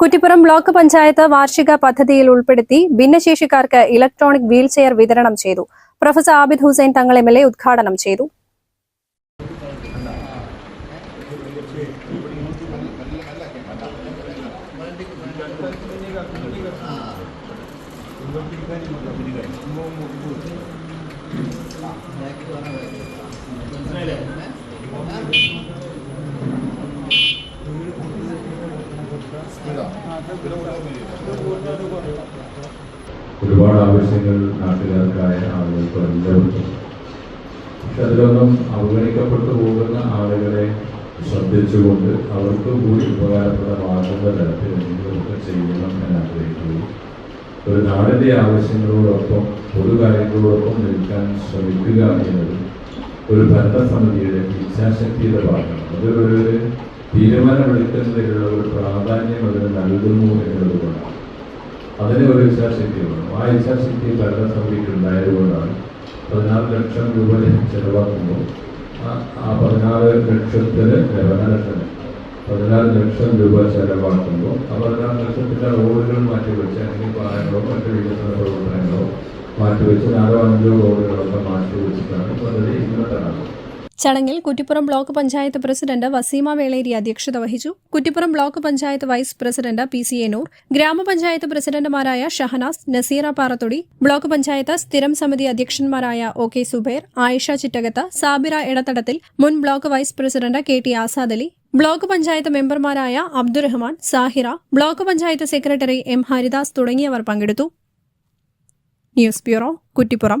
Kuttippuram block panchayat വാർഷിക പദ്ധതിയിൽ ഉൾപ്പെടുത്തി ഭിന്നശേഷിക്കാർക്ക് ഇലക്ട്രോണിക് വീൽചെയർ വിതരണം ചെയ്തു. Professor Abid Hussain Thangal M L ഉദ്ഘാടനം ചെയ്തു. ഒരുപാട് ആവശ്യങ്ങൾ നാട്ടുകാർക്കായ ആളുകൾക്ക് എല്ലാവർക്കും പക്ഷെ അതിലൊന്നും അവഗണിക്കപ്പെട്ടു പോകുന്ന ആളുകളെ ശ്രദ്ധിച്ചുകൊണ്ട് അവർക്ക് കൂടി ഉപകാരപ്രദമാകുന്ന തരത്തിൽ എന്തെങ്കിലുമൊക്കെ ചെയ്യണം എന്ന് ആഗ്രഹിക്കുകയും ഒരു നാടിന്റെ ആവശ്യങ്ങളോടൊപ്പം പൊതുകാര്യങ്ങളോടൊപ്പം നിൽക്കാൻ ശ്രമിക്കുക എന്നത് ഒരു ഭരണസമിതിയുടെ ഇച്ഛാശക്തിയുടെ ഭാഗമാണ്. അതൊരു തീരുമാനമെടുക്കുന്നതിലുള്ള ഒരു പ്രാധാന്യം അതിന് നൽകുന്നു എന്നതുകൊണ്ടാണ് അതിന് ഒരു ഇച്ഛാശക്തി വേണം ആ ഇച്ഛാശക്തി ഭരണസമിതിക്ക് ഉണ്ടായതുകൊണ്ടാണ് പതിനാറ് ലക്ഷം രൂപ ചെലവാക്കുമ്പോൾ ആ- പതിനാറ് ലക്ഷത്തിന് പതിനാലക്ഷത്തിന് പതിനാറ് ലക്ഷം രൂപ ചെലവാക്കുമ്പോൾ ആ പതിനാറ് ലക്ഷത്തിന്റെ റോഡുകൾ മാറ്റിവെച്ച് അല്ലെങ്കിൽ പാലങ്ങളോ മറ്റു വികസന പ്രവർത്തനങ്ങളോ മാറ്റിവെച്ച് നാലോ അഞ്ചോ റോഡുകളൊക്കെ മാറ്റിവെച്ചിട്ടാണ് പദ്ധതി ഇന്നത്തെ നടന്നത് ചടങ്ങിൽ കുറ്റിപ്പുറം ബ്ലോക്ക് പഞ്ചായത്ത് പ്രസിഡന്റ് വസീമ വേളേരി അധ്യക്ഷത വഹിച്ചു. Kuttippuram block panchayat vice president P C Enoor ഗ്രാമപഞ്ചായത്ത് പ്രസിഡന്റുമാരായ ഷഹനാസ് നസീറ പാറത്തൊടി ബ്ലോക്ക് പഞ്ചായത്ത് സ്ഥിരം സമിതി അധ്യക്ഷന്മാരായ ഒ കെ സുബൈർ ആയിഷ ചിറ്റകത്ത് സാബിറ ഇടത്തടത്തിൽ മുൻ block vice president K T Azad Ali block panchayat മെമ്പർമാരായ Abdurahman Sahira block panchayat secretary M Haridas തുടങ്ങിയവർ പങ്കെടുത്തു. News bureau Kuttippuram.